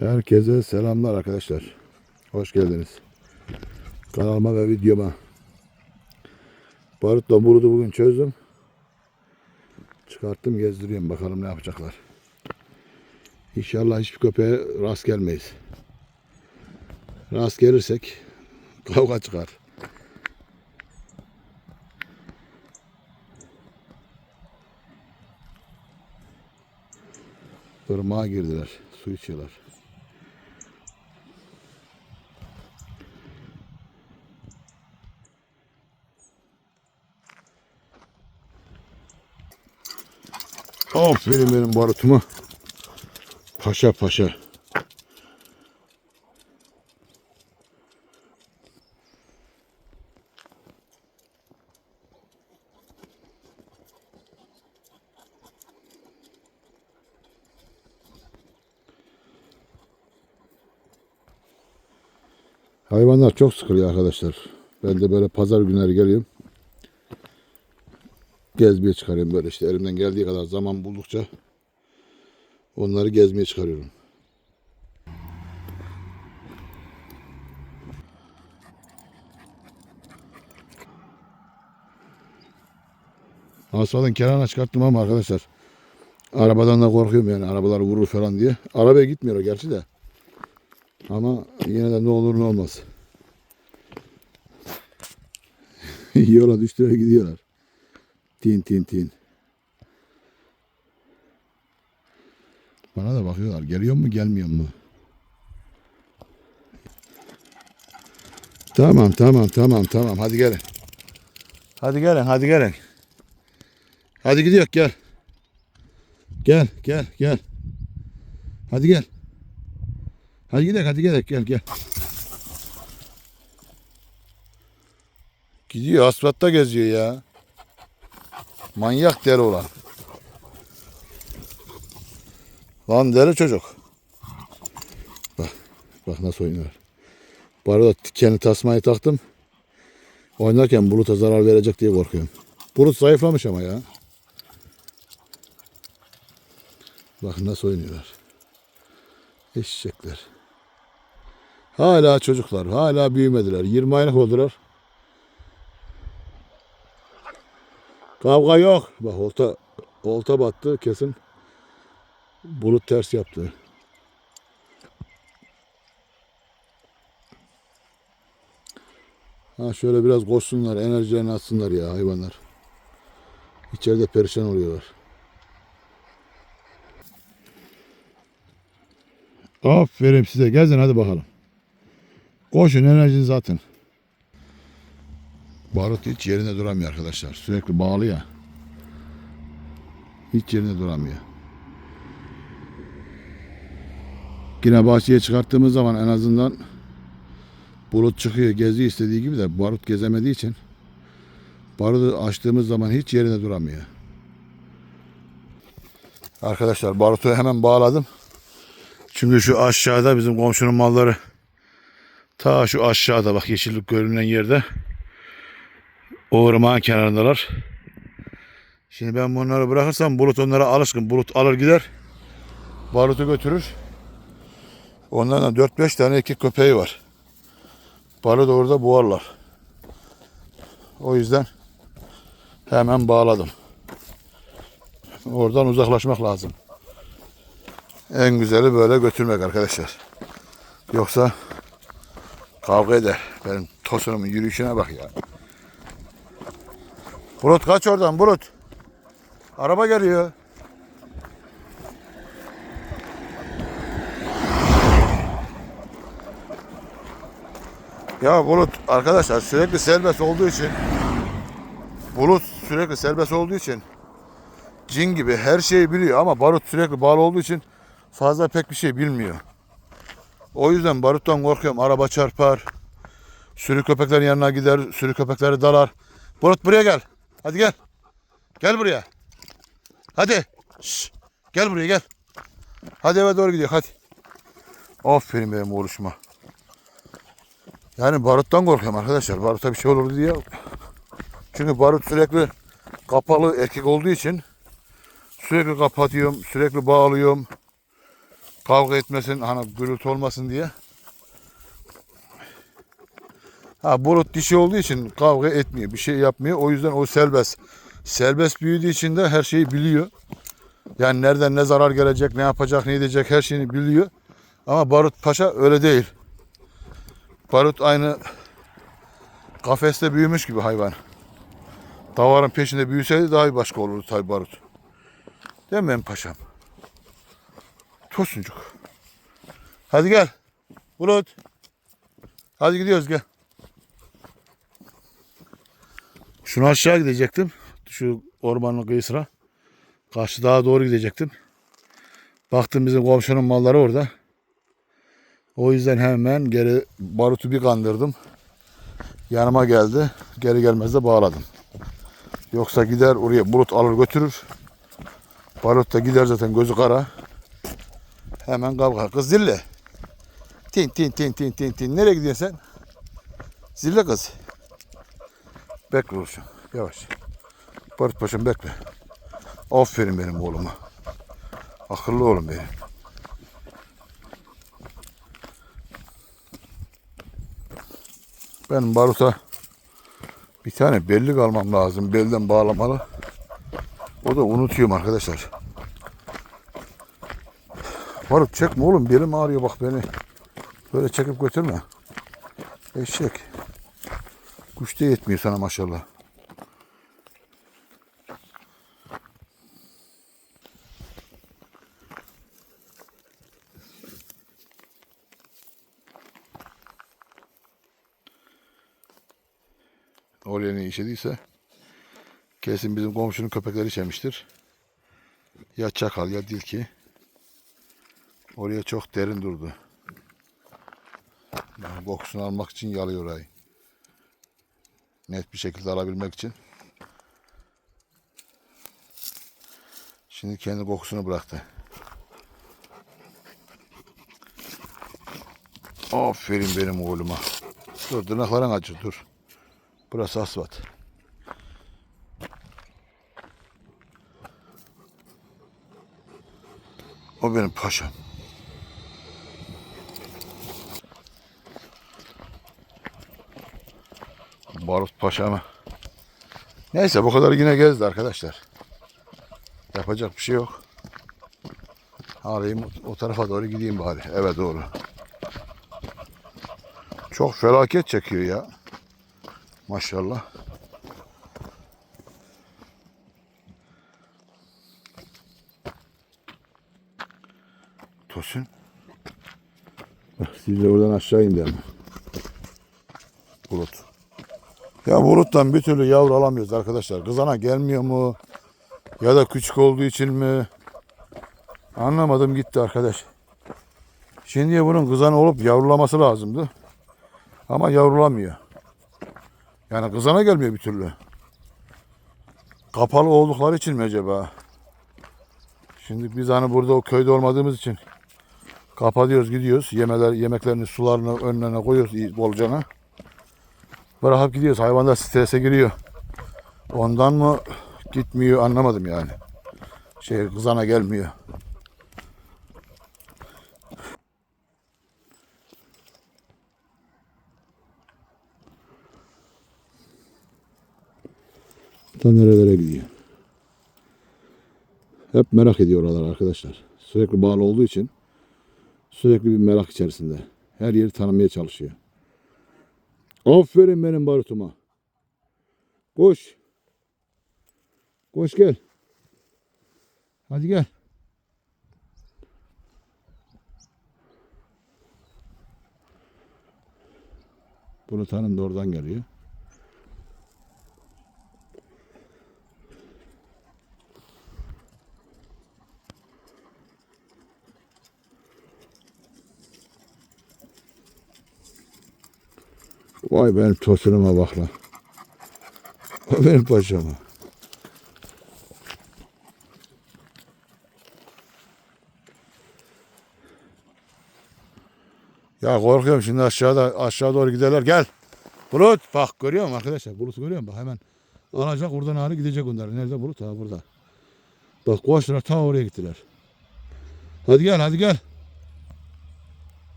Herkese selamlar arkadaşlar. Hoş geldiniz. Kanalıma ve videoma. Barutla burudu bugün çözdüm. Çıkarttım gezdiriyorum bakalım ne yapacaklar. İnşallah hiçbir köpeğe rast gelmeyiz. Rast gelirsek kavga çıkar. Irmağa girdiler. Su içiyorlar. Aferin benim barutuma. Paşa paşa. Hayvanlar çok sıkılıyor arkadaşlar. Ben de böyle pazar günleri geliyorum. Gezmeye çıkarıyorum böyle işte elimden geldiği kadar zaman buldukça onları gezmeye çıkarıyorum. Asfaltın kenarına çıkarttım ama arkadaşlar arabadan da korkuyorum yani arabalar vurur falan diye. Arabaya gitmiyor gerçi de. Ama yine de ne olur ne olmaz. Yola düştüler gidiyorlar. Tin tin tin. Bana da bakıyorlar. Geliyor mu gelmiyor mu? Tamam tamam tamam tamam. Hadi gelin. Hadi gelin hadi gelin. Hadi gidiyor gel. Gel gel gel. Hadi gel. Hadi gidelim hadi gidelim gel gel. Gidiyor asfaltta geziyor ya. Manyak deli olan. Lan deli çocuk. Bak, bak nasıl oynuyor. Bu arada kendi tasmayı taktım. Oynarken buluta zarar verecek diye korkuyorum. Bulut zayıflamış ama ya. Bak nasıl oynuyorlar. Eşekler. Hala çocuklar. Hala büyümediler. 20 aylık oldular. Kavga yok. Bak olta, olta battı kesin. Bulut ters yaptı. Ha şöyle biraz koşsunlar, enerjilerini atsınlar ya hayvanlar. İçeride perişan oluyorlar. Aferin size. Gezin hadi bakalım. Koşun enerjinizi atın. Barut hiç yerinde duramıyor arkadaşlar. Sürekli bağlı ya. Hiç yerinde duramıyor. Yine bahçeye çıkarttığımız zaman en azından bulut çıkıyor, geziyor istediği gibi de barut gezemediği için barutu açtığımız zaman hiç yerinde duramıyor. Arkadaşlar barutu hemen bağladım. Çünkü şu aşağıda bizim komşunun malları ta şu aşağıda bak yeşillik görünen yerde o ırmağın kenarındalar. Şimdi ben bunları bırakırsam bulut onlara alışkın. Bulut alır gider. Barutu götürür. Onların da 4-5 tane iki köpeği var. Barut orada boğarlar. O yüzden hemen bağladım. Oradan uzaklaşmak lazım. En güzeli böyle götürmek arkadaşlar. Yoksa kavga eder. Benim tosunumun yürüyüşüne bak ya. Bulut kaç oradan Bulut. Araba geliyor. Ya Bulut arkadaşlar sürekli serbest olduğu için Bulut sürekli serbest olduğu için cin gibi her şeyi biliyor ama Barut sürekli bağlı olduğu için fazla pek bir şey bilmiyor. O yüzden Barut'tan korkuyorum. Araba çarpar. Sürü köpeklerin yanına gider. Sürü köpekleri dalar. Barut buraya gel. Hadi gel. Gel buraya. Hadi. Şş. Gel buraya gel. Hadi eve doğru gidiyor hadi. Aferin benim oğluşuma. Yani baruttan korkuyorum arkadaşlar. Baruta bir şey olur diye. Çünkü barut sürekli kapalı erkek olduğu için sürekli kapatıyorum, sürekli bağlıyorum. Kavga etmesin, hani gürültü olmasın diye. Ha bulut dişi olduğu için kavga etmiyor, bir şey yapmıyor. O yüzden o serbest. Serbest büyüdüğü için de her şeyi biliyor. Yani nereden ne zarar gelecek, ne yapacak, ne edecek her şeyini biliyor. Ama Barut Paşa öyle değil. Barut aynı kafeste büyümüş gibi hayvan. Davarın peşinde büyüseydi daha iyi başka olurdu tabi Barut. Değil mi benim paşam? Tosuncuk. Hadi gel. Bulut. Hadi gidiyoruz gel. Şunu aşağı gidecektim. Şu ormanın kıyısına. Karşı dağa doğru gidecektim. Baktım bizim komşunun malları orada. O yüzden hemen geri barutu bir kandırdım. Yanıma geldi. Geri gelmez de bağladım. Yoksa gider oraya bulut alır götürür. Barut da gider zaten gözü kara. Hemen kavga. Kız zille. Tin tin tin tin tin tin. Nereye gidiyorsun sen? Zille kız. Bekle oğlum. Yavaş. Barut paşam bekle. Aferin benim oğluma. Akıllı oğlum benim. Benim Barut'a bir tane bellik almam lazım. Belden bağlamalı. O da unutuyorum arkadaşlar. Barut çekme oğlum. Belim ağrıyor bak beni. Böyle çekip götürme. Eşek. Güç de yetmiyor sana maşallah. Ne işediyse kesin bizim komşunun köpekleri işemiştir. Ya çakal ya dilki. Oraya çok derin durdu. Yani kokusunu almak için yalıyor orayı. Net bir şekilde alabilmek için. Şimdi kendi kokusunu bıraktı. Aferin benim oğluma. Dur tırnakların acır dur. Burası asfalt. O benim paşam. Barut paşamı. Neyse bu kadar yine gezdi arkadaşlar. Yapacak bir şey yok. Arayayım o tarafa doğru gideyim bari. Eve doğru. Çok felaket çekiyor ya. Maşallah. Tosun. Siz de oradan aşağı indi ama. Bulut. Ya buluttan bir türlü yavru alamıyoruz arkadaşlar. Kızana gelmiyor mu? Ya da küçük olduğu için mi? Anlamadım gitti arkadaş. Şimdi bunun kızanı olup yavrulaması lazımdı. Ama yavrulamıyor. Yani kızana gelmiyor bir türlü. Kapalı oldukları için mi acaba? Şimdi biz hani burada o köyde olmadığımız için kapatıyoruz gidiyoruz. Yemeler, yemeklerini sularını önlerine koyuyoruz bolcana. Bırakıp gidiyoruz. Hayvan da strese giriyor. Ondan mı gitmiyor anlamadım yani. Şey kızana gelmiyor. Da nerelere gidiyor? Hep merak ediyor oralar arkadaşlar. Sürekli bağlı olduğu için sürekli bir merak içerisinde. Her yeri tanımaya çalışıyor. Aferin benim barutuma. Koş. Koş gel. Hadi gel. Bulut Hanım da oradan geliyor. Vay benim tosunuma bak lan. Vay benim paşama. Ya korkuyorum şimdi aşağıda aşağı doğru giderler. Gel. Bulut. Bak görüyor musun arkadaşlar? Bulut görüyor musun? Bak hemen alacak oradan ağrı gidecek onlar. Nerede bulut? Ha burada. Bak koştular ta oraya gittiler. Hadi gel hadi gel.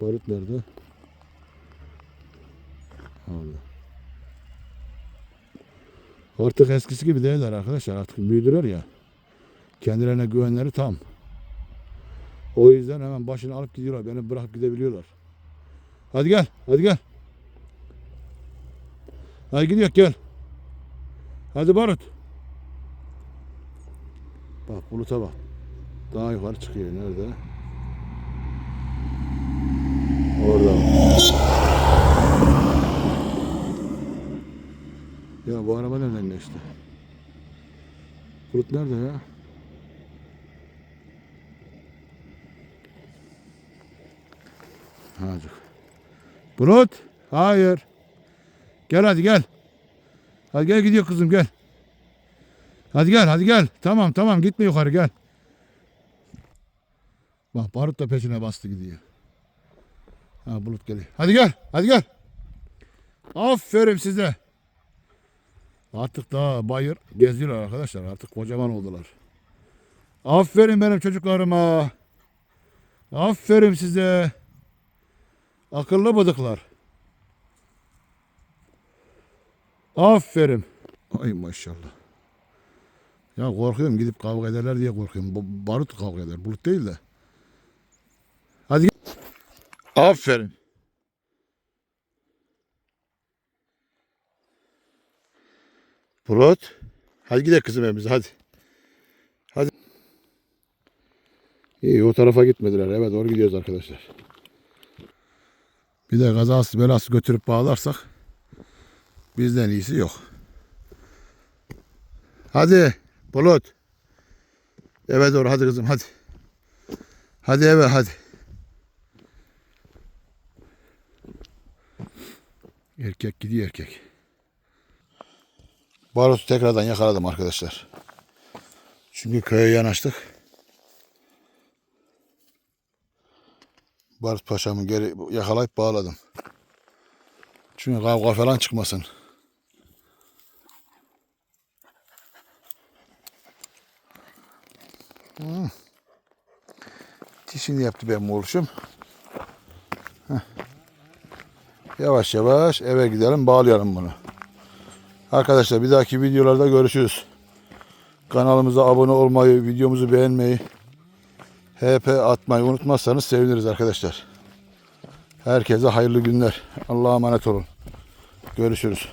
Barut nerede? Orada. Artık eskisi gibi değiller arkadaşlar. Artık büyüdüler ya. Kendilerine güvenleri tam. O yüzden hemen başını alıp gidiyorlar. Beni bırakıp gidebiliyorlar. Hadi gel. Hadi gel. Hadi gidiyor gel. Hadi Barut. Bak buluta bak. Daha yukarı çıkıyor. Nerede? Orada. Ya bu araba nereden geçti? Bulut nerede ya? Hacık. Bulut. Hayır. Gel hadi gel. Hadi gel gidiyor kızım gel. Hadi gel hadi gel. Tamam tamam gitme yukarı gel. Bak barut da peşine bastı gidiyor. Ha bulut geliyor. Hadi gel hadi gel. Aferin size. Artık daha bayır geziyorlar arkadaşlar. Artık kocaman oldular. Aferin benim çocuklarıma. Aferin size. Akıllı bıdıklar. Aferin. Ay maşallah. Ya korkuyorum gidip kavga ederler diye korkuyorum. Barut kavga eder. Bulut değil de. Hadi. Aferin. Bulut. Hadi gidelim kızım evimize hadi. Hadi. İyi o tarafa gitmediler. Evet doğru gidiyoruz arkadaşlar. Bir de kazası belası götürüp bağlarsak bizden iyisi yok. Hadi Bulut. Eve doğru hadi kızım hadi. Hadi eve hadi. Erkek gidiyor erkek. Barut'u tekrardan yakaladım arkadaşlar. Çünkü köye yanaştık. Barut Paşa'mı geri yakalayıp bağladım. Çünkü kavga falan çıkmasın. Hmm. Dişini yaptı benim oluşum. Yavaş yavaş eve gidelim bağlayalım bunu. Arkadaşlar bir dahaki videolarda görüşürüz. Kanalımıza abone olmayı, videomuzu beğenmeyi, HP atmayı unutmazsanız seviniriz arkadaşlar. Herkese hayırlı günler. Allah'a emanet olun. Görüşürüz.